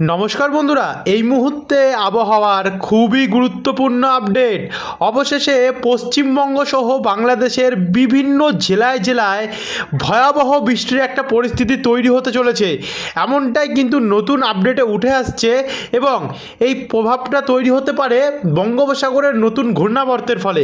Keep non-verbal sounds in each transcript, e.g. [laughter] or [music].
নমস্কার বন্ধুরা, এই মুহূর্তে আবহাওয়ার খুবই গুরুত্বপূর্ণ আপডেট। অবশেষে পশ্চিমবঙ্গ সহ বাংলাদেশের বিভিন্ন জেলায় জেলায় ভয়াবহ বৃষ্টির একটা পরিস্থিতি তৈরি হতে চলেছে। এমনটাই কিন্তু নতুন আপডেটে উঠে আসছে এবং এই প্রভাবটা তৈরি হতে পারে বঙ্গোপসাগরের নতুন ঘূর্ণাবর্তের ফলে।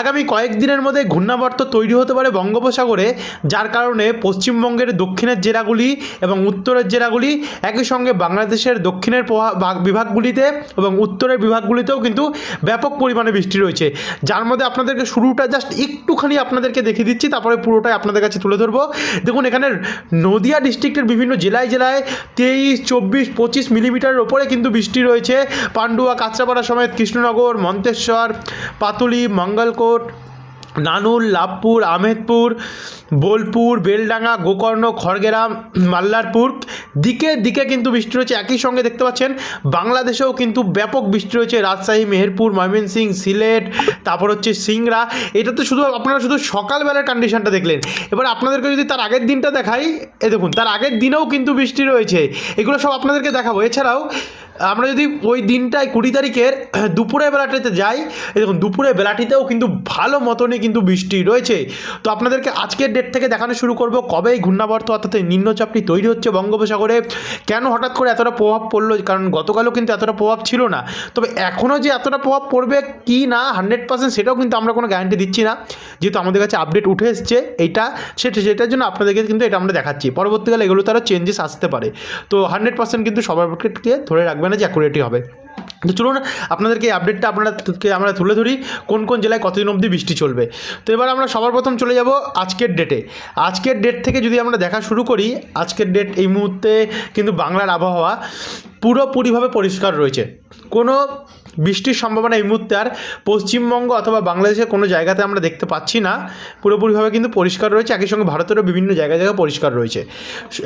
আগামী কয়েকদিনের মধ্যে ঘূর্ণাবর্ত তৈরি হতে পারে বঙ্গোপসাগরে, যার কারণে পশ্চিমবঙ্গের দক্ষিণের জেলাগুলি এবং উত্তরের জেলাগুলি একই সঙ্গে বাংলাদেশের দক্ষিণের প্রভা- ভাগ- বিভাগগুলিতে এবং উত্তরের বিভাগগুলিতেও কিন্তু ব্যাপক পরিমাণে বৃষ্টি রয়েছে। যার মধ্যে আপনাদেরকে শুরুটা জাস্ট একটুখানি আপনাদেরকে দেখিয়ে দিচ্ছি, তারপরে পুরোটাই আপনাদের কাছে তুলে ধরবো। দেখুন, এখানে নদিয়া ডিস্ট্রিক্টের বিভিন্ন জেলায় জেলায় তেইশ, চব্বিশ, পঁচিশ মিলিমিটারের ওপরে কিন্তু বৃষ্টি রয়েছে। পান্ডুয়া কাঁচরাপাড়া সমেত কৃষ্ণনগর, মন্তেশ্বর, পাতুলি, মঙ্গলকোট নানুর লাভপুর আহমেদপুর বোলপুর, বেলডাঙ্গা, গোকর্ণ, খড়গেরাম, মাল্লারপুর। দিকে দিকে কিন্তু বৃষ্টি রয়েছে, একই সঙ্গে দেখতে পাচ্ছেন বাংলাদেশেও কিন্তু ব্যাপক বৃষ্টি রয়েছে। রাজশাহী, মেহেরপুর, ময়মনসিং, সিলেট, তারপর হচ্ছে সিংড়া। এটা তো শুধু আপনারা শুধু সকালবেলার কন্ডিশনটা দেখলেন। এবার আপনাদেরকে যদি তার আগের দিনটা দেখাই, এ দেখুন, তার আগের দিনেও কিন্তু বৃষ্টি রয়েছে। এগুলো সব আপনাদেরকে দেখাবো। এছাড়াও আমরা যদি ওই দিনটায় কুড়ি তারিখের [clears throat] দুপুরের বেলাটাতে যাই দেখুন, দুপুরের বেলাটিতেও কিন্তু ভালো মতনই কিন্তু বৃষ্টি রয়েছে। তো আপনাদেরকে আজকের ডেট থেকে দেখানো শুরু করব কবে এই ঘূর্ণাবর্ত অর্থাৎ নিম্নচাপটি তৈরি হচ্ছে বঙ্গোপসাগরে, কেন হঠাৎ করে এতটা প্রভাব পড়ল, কারণ গতকালও কিন্তু এতটা প্রভাব ছিল না। তবে এখনও যে এতটা প্রভাব পড়বে কি না, হান্ড্রেড পার্সেন্ট সেটাও কিন্তু আমরা কোনো গ্যারান্টি দিচ্ছি না। যেহেতু আমাদের কাছে আপডেট উঠে এসছে এইটা সেটা, সেটার জন্য আপনাদেরকে কিন্তু এটা আমরা দেখাচ্ছি। পরবর্তীকালে এগুলো তারা চেঞ্জেস আসতে পারে। তো হান্ড্রেড পার্সেন্ট কিন্তু সবার পক্ষে ধরে রাখবে না যে অ্যাকুরেটই হবে। তো চলুন, আপনাদেরকে এই আপডেটটা আপনাদেরকে আমরা তুলে ধরি, কোন কোন জেলায় কতদিন অবধি বৃষ্টি চলবে। তো এবার আমরা সবার প্রথম চলে যাব আজকের ডেটে আজকের ডেট থেকে যদি আমরা দেখা শুরু করি, আজকের ডেট এই মুহূর্তে কিন্তু বাংলার আবহাওয়া পুরোপুরিভাবে পরিষ্কার রয়েছে। কোনো বৃষ্টির সম্ভাবনা এই মুহূর্তে আর পশ্চিমবঙ্গ অথবা বাংলাদেশের কোনো জায়গাতে আমরা দেখতে পাচ্ছি না। পুরোপুরিভাবে কিন্তু পরিষ্কার রয়েছে, একই সঙ্গে ভারতেরও বিভিন্ন জায়গায় জায়গায় পরিষ্কার রয়েছে।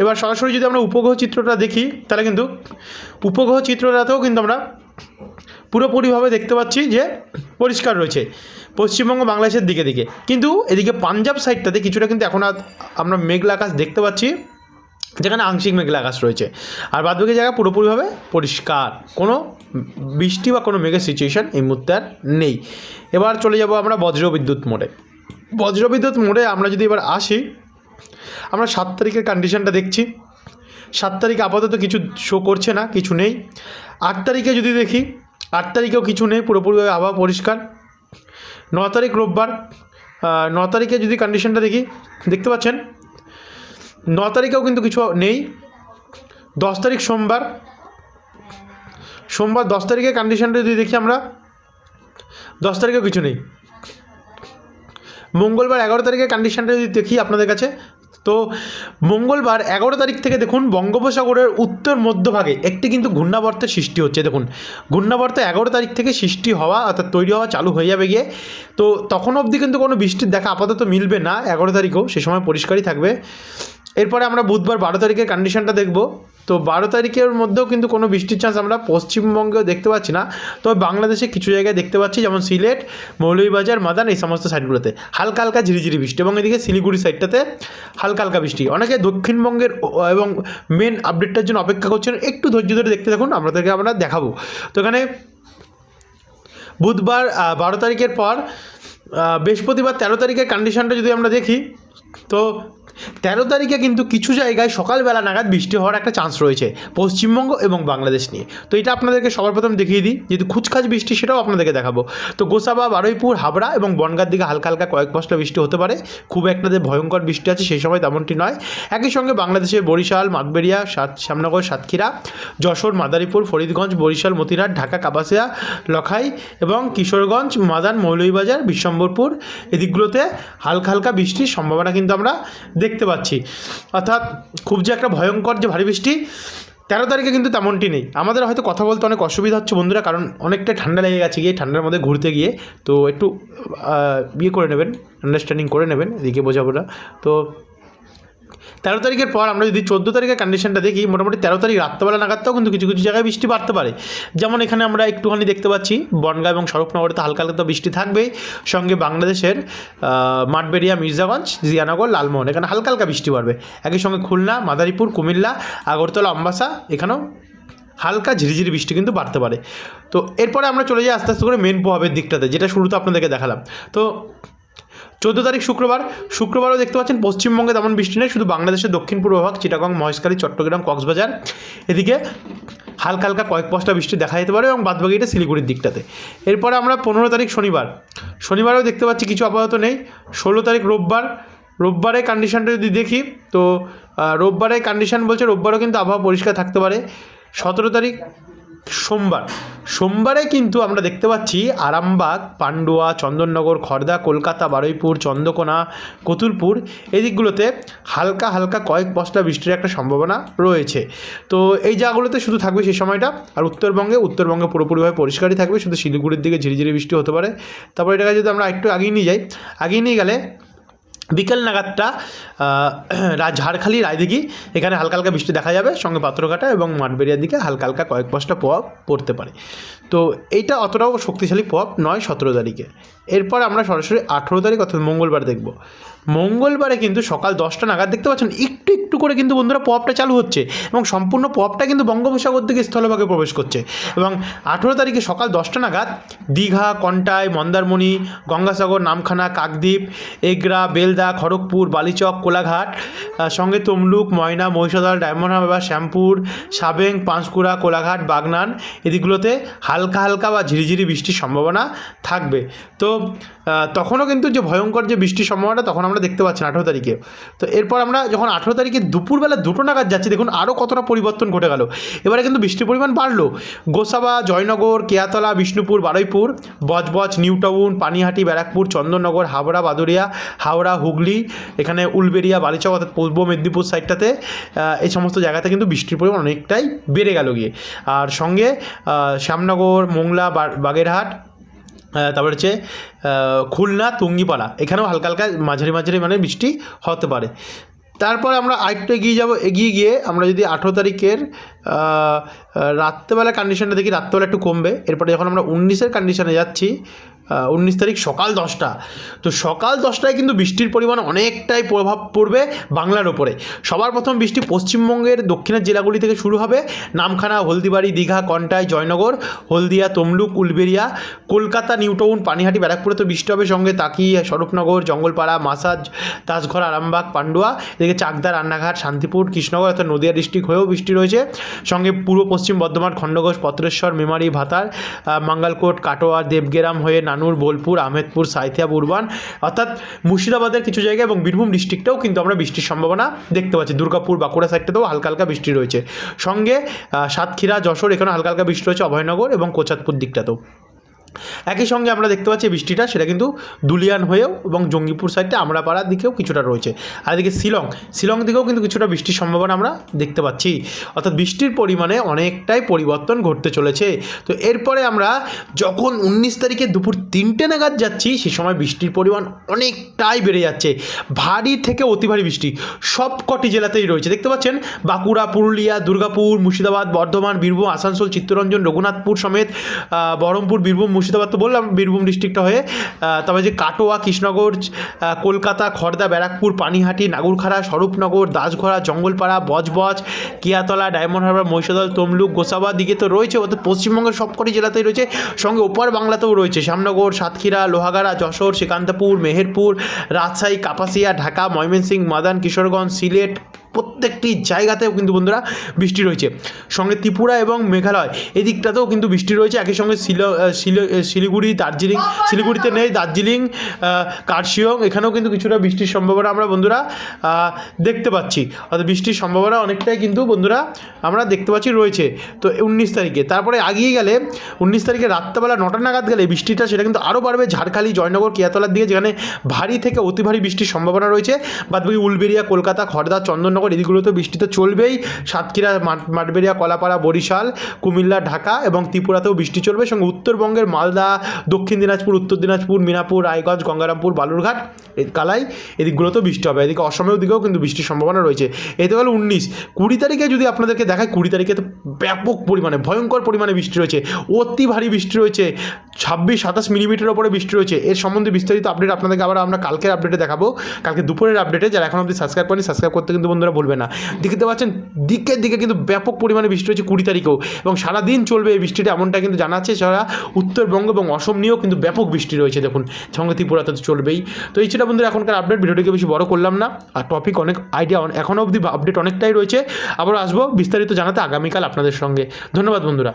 এবার সরাসরি যদি আমরা উপগ্রহ চিত্রটা দেখি, তাহলে কিন্তু উপগ্রহ চিত্রটাতেও কিন্তু আমরা পুরোপুরিভাবে দেখতে পাচ্ছি যে পরিষ্কার রয়েছে পশ্চিমবঙ্গ বাংলাদেশের দিকে দিকে। কিন্তু এদিকে পাঞ্জাব সাইডটাতে কিছুটা কিন্তু এখন আমরা মেঘলা আকাশ দেখতে পাচ্ছি। যেখানে আংশিক মেঘলা আকাশ রয়েছে। আর বাদবাকি জায়গা পুরোপুরিভাবে পরিষ্কার। কোনো বৃষ্টি বা কোনো মেঘের সিচুয়েশান এই মুহূর্তে আর নেই। এবার চলে যাব আমরা বজ্রবিদ্যুৎ মোড়ে। বজ্রবিদ্যুৎ মোড়ে আমরা যদি এবার আসি, আমরা সাত তারিখের কন্ডিশনটা দেখছি। সাত তারিখ আপাতত কিছু শো করছে না, কিছু নেই। আট তারিখে যদি দেখি, আট তারিখেও কিছু নেই, পুরোপুরিভাবে আবহাওয়া পরিষ্কার। ন তারিখ রোববার। ন তারিখে যদি কন্ডিশনটা দেখি, দেখতে পাচ্ছেন ন তারিখেও কিন্তু কিছু নেই। দশ তারিখ সোমবার। সোমবার দশ তারিখে কন্ডিশনটা যদি দেখি আমরা, দশ তারিখেও কিছু নেই। মঙ্গলবার এগারো তারিখের কন্ডিশনটা যদি দেখি আপনাদের কাছে, তো মঙ্গলবার এগারো তারিখ থেকে দেখুন বঙ্গোপসাগরের উত্তর মধ্যভাগে একটি কিন্তু ঘূর্ণাবর্তের সৃষ্টি হচ্ছে। দেখুন, ঘূর্ণাবর্ত এগারো তারিখ থেকে সৃষ্টি হওয়া অর্থাৎ তৈরি হওয়া চালু হয়ে যাবে গিয়ে। তো তখন অবধি কিন্তু কোনো বৃষ্টির দেখা আপাতত মিলবে না এগারো তারিখেও, সে সময় পরিষ্কারই থাকবে। এরপরে আমরা বুধবার বারো তারিখের কন্ডিশনটা দেখব। তো বারো তারিখের মধ্যেও কিন্তু কোনো বৃষ্টির চান্স আমরা পশ্চিমবঙ্গেও দেখতে পাচ্ছি না। তবে বাংলাদেশে কিছু জায়গায় দেখতে পাচ্ছি, যেমন সিলেট, মৌলভীবাজার মাদান এই সমস্ত সাইডগুলোতে হালকা হালকা ঝিরিঝিরি বৃষ্টি এবং এদিকে শিলিগুড়ি সাইডটাতে হালকা হালকা বৃষ্টি। অনেকে দক্ষিণবঙ্গের এবং মেন আপডেটটার জন্য অপেক্ষা করছেন, একটু ধৈর্য ধরে দেখতে থাকুন আপনাদেরকে আমরা দেখাবো। তো এখানে বুধবার বারো তারিখের পর বৃহস্পতিবার তেরো তারিখের কন্ডিশনটা যদি আমরা দেখি তো তেরো তারিখে কিন্তু কিছু জায়গায় সকালবেলা নাগাদ বৃষ্টি হওয়ার একটা চান্স রয়েছে, পশ্চিমবঙ্গ এবং বাংলাদেশ নিয়ে। তো এটা আপনাদেরকে সবার প্রথম দেখিয়ে দিই, যেহেতু খুচখাচ বৃষ্টি সেটাও আপনাদেরকে দেখাবো। তো গোসাবা, বারুইপুর, হাবড়া এবং বনগার দিকে হালকা হালকা কয়েক পশলা বৃষ্টি হতে পারে। খুব একটা যে ভয়ঙ্কর বৃষ্টি আছে সেই সময় তেমনটি নয়। একই সঙ্গে বাংলাদেশের বরিশাল, মাতবেরিয়া, সাত, শ্যামনগর, সাতক্ষীরা, যশোর, মাদারীপুর, ফরিদগঞ্জ, বরিশাল মতিরাট ঢাকা, কাপাসিয়া, লখাই এবং কিশোরগঞ্জ, মাদান, মৌলভীবাজার, বিশ্বম্বরপুর, এদিকগুলোতে হালকা হালকা বৃষ্টির সম্ভাবনা কিন্তু আমরা দেখতে পাচ্ছি। অর্থাৎ খুব যে একটা ভয়ঙ্কর যে ভারী বৃষ্টি, তেরো তারিখে কিন্তু তেমনটি নেই। আমাদের হয়তো কথা বলতে অনেক অসুবিধা হচ্ছে বন্ধুরা, কারণ অনেকটা ঠান্ডা লেগে গেছে গিয়ে, ঠান্ডার মধ্যে ঘুরতে গিয়ে। তো একটু ইয়ে করে নেবেন আন্ডারস্ট্যান্ডিং করে নেবেন, এদিকে বোঝাবো না। তো তেরো তারিখের পর আমরা যদি চোদ্দ তারিখের কন্ডিশনটা দেখি মোটামুটি তেরো তারিখ রাত্রেবেলা নাগাদটাও কিন্তু কিছু কিছু জায়গায় বৃষ্টি বাড়তে পারে। যেমন এখানে আমরা একটুখানি দেখতে পাচ্ছি বনগাঁ এবং সড়কনগরে তো হালকা হালকা তো বৃষ্টি থাকবেই সঙ্গে বাংলাদেশের আহ, মাঠবেড়িয়া মির্জাগঞ্জ জিয়ানগর লালমোহন এখানে হালকা হালকা বৃষ্টি বাড়বে। একই সঙ্গে খুলনা মাদারীপুর কুমিল্লা আগরতলা আম্বাসা এখানেও হালকা ঝিরিঝিরি বৃষ্টি কিন্তু বাড়তে পারে। তো এরপরে আমরা চলে যাই আস্তে আস্তে করে মেন প্রভাবের দিকটাতে যেটা শুরুতে আপনাদেরকে দেখালাম। তো চোদ্দ তারিখ শুক্রবার। শুক্রবারও দেখতে পাচ্ছেন পশ্চিমবঙ্গে তেমন বৃষ্টি নেই, শুধু বাংলাদেশের দক্ষিণ পূর্ব ভাগ, চিটাগং, মহেশখালী, চট্টগ্রাম, কক্সবাজার। এদিকে হালকা হালকা কয়েক পশলা বৃষ্টি দেখা যেতে পারে এবং বাদবাকিটা শিলিগুড়ির দিকটাতে। এরপরে আমরা পনেরো তারিখ শনিবার। শনিবারেও দেখতে পাচ্ছি কিছু আপাতত নেই। ষোলো তারিখ রোববার। রোববারে কন্ডিশনটা যদি দেখি, তো রোববারে কন্ডিশন বলছে রোববারও কিন্তু আবহাওয়া পরিষ্কার থাকতে পারে। সতেরো তারিখ সোমবার। সোমবারে কিন্তু আমরা দেখতে পাচ্ছি আরামবাগ, পান্ডুয়া, চন্দননগর, খড়দা, কলকাতা, বারুইপুর, চন্দ্রকোনা, কতুলপুর এই দিকগুলোতে হালকা হালকা কয়েক পশলা বৃষ্টির একটা সম্ভাবনা রয়েছে। তো এই জায়গাগুলোতে শুধু থাকবে সেই সময়টা। আর উত্তরবঙ্গে উত্তরবঙ্গে পুরোপুরিভাবে পরিষ্কারই থাকবে। শুধু শিলিগুড়ির দিকে ঝিরিঝিরি বৃষ্টি হতে পারে। তারপর এটাকে যদি আমরা একটু আগিয়ে নিয়ে যাই, আগিয়ে নিয়ে গেলে বিকেল নাগাদটা [clears throat] রা- ঝাড়খালি, রায়দিঘি, এখানে হালকা হালকা বৃষ্টি দেখা যাবে, সঙ্গে পাত্রঘাটা এবং মাঠবেরিয়ার দিকে হালকা হালকা কয়েক পাঁচটা প্রভাব পড়তে পারে। তো এইটা অতটাও শক্তিশালী প্রভাব নয় সতেরো তারিখে। এরপর আমরা সরাসরি আঠেরো তারিখ অর্থাৎ মঙ্গলবার দেখব। মঙ্গলবারে কিন্তু সকাল দশটা নাগাদ দেখতে পাচ্ছেন, একটু একটু করে কিন্তু বন্ধুরা পপটা চালু হচ্ছে এবং সম্পূর্ণ পপটা কিন্তু বঙ্গোপসাগর থেকে স্থলভাগে প্রবেশ করছে এবং আঠেরো তারিখে সকাল দশটা নাগাদ দীঘা, কন্টাই, মন্দারমণি, গঙ্গাসাগর, নামখানা, কাকদ্বীপ, এগরা বেলদা খড়গপুর, বালিচক, কোলাঘাট সঙ্গে তমলুক, ময়না, মহিষাদল, ডায়মন্ড হারবার, শ্যামপুর, সাবেং, পাঁশকুড়া, কোলাঘাট, বাগনান এদিকগুলোতে হালকা হালকা বা ঝিরিঝিরি বৃষ্টির সম্ভাবনা থাকবে। তো তখনও কিন্তু যে ভয়ঙ্কর যে বৃষ্টির সম্ভাবনা তখন আমরা দেখতে পাচ্ছি না আঠেরো তারিখে। তো এরপর আমরা যখন আঠেরো তারিখে দুপুরবেলা দুটো নাগাদ যাচ্ছি, দেখুন আরও কতটা পরিবর্তন ঘটে গেল। এবারে কিন্তু বৃষ্টির পরিমাণ বাড়লো। গোসাবা, জয়নগর, কেয়াতলা, বিষ্ণুপুর, বারুইপুর, বজবজ নিউ টাউন পানিহাটি, ব্যারাকপুর, চন্দননগর হাবড়া বাদুরিয়া হাওড়া হুগলি, এখানে উলবেরিয়া, বালিচক, অর্থাৎ পূর্ব মেদিনীপুর সাইডটাতে এই সমস্ত জায়গাতে কিন্তু বৃষ্টির পরিমাণ অনেকটাই বেড়ে গেল গিয়ে। আর সঙ্গে শ্যামনগর, মোংলা বাগেরহাট তারপর হচ্ছে খুলনা, তুঙ্গিপাড়া, এখানেও হালকা হালকা মাঝারি মাঝারি মানে বৃষ্টি হতে পারে। তারপর আমরা আরেকটু এগিয়ে যাব, এগিয়ে গিয়ে আমরা যদি আঠেরো তারিখের রাত্রেবেলা কন্ডিশনটা দেখি রাত্রেবেলা একটু কমবে। এরপরে যখন আমরা উনিশের কন্ডিশনে যাচ্ছি উনিশ তারিখ সকাল দশটা। তো সকাল দশটায় কিন্তু বৃষ্টির পরিমাণ অনেকটাই প্রভাব পড়বে বাংলার ওপরে সবার প্রথম বৃষ্টি পশ্চিমবঙ্গের দক্ষিণের জেলাগুলি থেকে শুরু হবে। নামখানা, হলদিবাড়ি, দীঘা, কন্টাই, জয়নগর, হলদিয়া, তমলুক উলবেরিয়া কলকাতা, নিউটাউন, পানিহাটি, ব্যারাকপুরে তো বৃষ্টি হবে সঙ্গে তাকি, স্বরূপনগর, জঙ্গলপাড়া, মাসাজ দাসঘর আরামবাগ, পান্ডুয়া, এদিকে চাকদা রান্নাঘাট, শান্তিপুর কৃষ্ণনগর অর্থাৎ নদিয়া ডিস্ট্রিক্ট হয়েও বৃষ্টি রয়েছে। সঙ্গে পূর্ব পশ্চিম বর্ধমান, খণ্ডঘোষ, পত্রেশ্বর, মেমারি, ভাতার মাঙ্গালকোট কাটোয়া দেবগেরাম হয়ে নানুর, বোলপুর, আহমেদপুর, সাইথিয়া বুরবান অর্থাৎ মুর্শিদাবাদের কিছু জায়গা এবং বীরভূম ডিস্ট্রিক্টেও কিন্তু আমরা বৃষ্টির সম্ভাবনা দেখতে পাচ্ছি। দুর্গাপুর, বাঁকুড়া সাইডটাতেও হালকা হালকা বৃষ্টি রয়েছে। সঙ্গে সাতক্ষীরা, যশোর এখানে হালকা হালকা বৃষ্টি রয়েছে অভয়নগর এবং কোচাতপুর দিকটাতেও। একই সঙ্গে আমরা দেখতে পাচ্ছি বৃষ্টিটা, সেটা কিন্তু দুলিয়ান হয়েও এবং জঙ্গিপুর সাইডটা আমরাপাড়ার দিকেও কিছুটা রয়েছে। আর এদিকে শিলং শিলং দিকেও কিন্তু কিছুটা বৃষ্টির সম্ভাবনা আমরা দেখতে পাচ্ছি। অর্থাৎ বৃষ্টির পরিমাণে অনেকটাই পরিবর্তন ঘটতে চলেছে। তো এরপরে আমরা যখন উনিশ তারিখে দুপুর তিনটে নাগাদ যাচ্ছি, সে সময় বৃষ্টির পরিমাণ অনেকটাই বেড়ে যাচ্ছে। ভারী থেকে অতি ভারী বৃষ্টি সব কটি জেলাতেই রয়েছে। দেখতে পাচ্ছেন বাঁকুড়া, পুরুলিয়া, দুর্গাপুর, মুর্শিদাবাদ, বর্ধমান, বীরভূম, আসানসোল, চিত্তরঞ্জন, রঘুনাথপুর সমেত বহরমপুর, বীরভূম মুর্শিদাবাদ তো বললাম, বীরভূম ডিস্ট্রিক্টটা হয়ে। তবে যে কাটোয়া, কৃষ্ণনগর কলকাতা খড়দা ব্যারাকপুর, পানিহাটি, নাগুরখাড়া, স্বরূপনগর দাসঘরা জঙ্গলপাড়া, বজবজ, কিয়াতলা, ডায়মন্ড হারবার, মহিষাদল, তমলুক, গোসাবা দিকে তো রয়েছে অর্থাৎ পশ্চিমবঙ্গের সবকটি জেলাতেই রয়েছে, সঙ্গে ওপার বাংলাতেও রয়েছে। শ্যামনগর, সাতক্ষীরা, লোহাগাড়া, যশোর শ্রীকান্তপুর মেহেরপুর, রাজশাহী, কাপাসিয়া, ঢাকা, ময়মনসিংহ, মাদান, কিশোরগঞ্জ, সিলেট প্রত্যেকটি জায়গাতেও কিন্তু বন্ধুরা বৃষ্টি রয়েছে। সঙ্গে ত্রিপুরা এবং মেঘালয় এই দিকটাতেও কিন্তু বৃষ্টি রয়েছে। একই সঙ্গে শিল শিল- শিলিগুড়ি, দার্জিলিং, শিলিগুড়িতে নেই, দার্জিলিং কার্শিয়ং, এখানেও কিন্তু কিছুটা বৃষ্টির সম্ভাবনা আমরা বন্ধুরা দেখতে পাচ্ছি। অর্থাৎ বৃষ্টির সম্ভাবনা অনেকটাই কিন্তু বন্ধুরা আমরা দেখতে পাচ্ছি রয়েছে। তো উনিশ তারিখে, তারপরে আগিয়ে গেলে উনিশ তারিখে রাত্রেবেলা নটা নাগাদ গেলে বৃষ্টিটা সেটা কিন্তু আরও বাড়বে। ঝাড়খালি, জয়নগর, কেয়াতলার দিকে যেখানে ভারী থেকে অতি ভারী বৃষ্টির সম্ভাবনা রয়েছে। বাদবাকি উলবেরিয়া কলকাতা খড়দা চন্দননগর এদিকগুলোতে বৃষ্টি তো চলবেই। সাতক্ষীরা, মাঠ- মাঠবেরিয়া কলাপাড়া, বরিশাল, কুমিল্লা, ঢাকা এবং ত্রিপুরাতেও বৃষ্টি চলবে। সঙ্গে উত্তরবঙ্গের মালদা, দক্ষিণ দিনাজপুর, উত্তর দিনাজপুর, মিনাপুর, রায়গঞ্জ, গঙ্গারামপুর, বালুরঘাট কালাই, এদিকগুলোতেও বৃষ্টি হবে। এদিকে অসমের দিকেও কিন্তু বৃষ্টির সম্ভাবনা রয়েছে। এতে গেল উনিশ, কুড়ি তারিখে যদি আপনাদেরকে দেখায় কুড়ি তারিখে তো ব্যাপক পরিমাণে, ভয়ঙ্কর পরিমাণে বৃষ্টি রয়েছে। অতি ভারী বৃষ্টি রয়েছে। ছাব্বিশ, সাতাশ মিলিমিটার ওপরে বৃষ্টি রয়েছে। এর সম্বন্ধে বিস্তারিত আপডেট আপনাদেরকে আবার আমরা কালকের আপডেটে দেখাবো। কালকে দুপুরের আপডেটে যারা এখন অবধি সাবস্ক্রাইব করেনি সাবস্ক্রাইব করতে কিন্তু বন্ধুরা বলবে না। দেখতে পাচ্ছেন, দিকের দিকে কিন্তু ব্যাপক পরিমাণে বৃষ্টি হচ্ছে কুড়ি তারিখেও এবং সারাদিন চলবে এই বৃষ্টিটা এমনটা কিন্তু জানাচ্ছে সারা উত্তরবঙ্গ এবং অসম নিয়েও কিন্তু ব্যাপক বৃষ্টি রয়েছে। দেখুন সঙ্গে ত্রিপুরাতে তো চলবেই। তো এই ছিল বন্ধুরা, এখনকার আপডেট ভিডিওটিকে বেশি বড় করলাম না। আর টপিক অনেক আইডিয়া এখনও অবধি আপডেট অনেকটাই রয়েছে। আবার আসব বিস্তারিত জানাতে আগামীকাল আপনাদের সঙ্গে। ধন্যবাদ বন্ধুরা।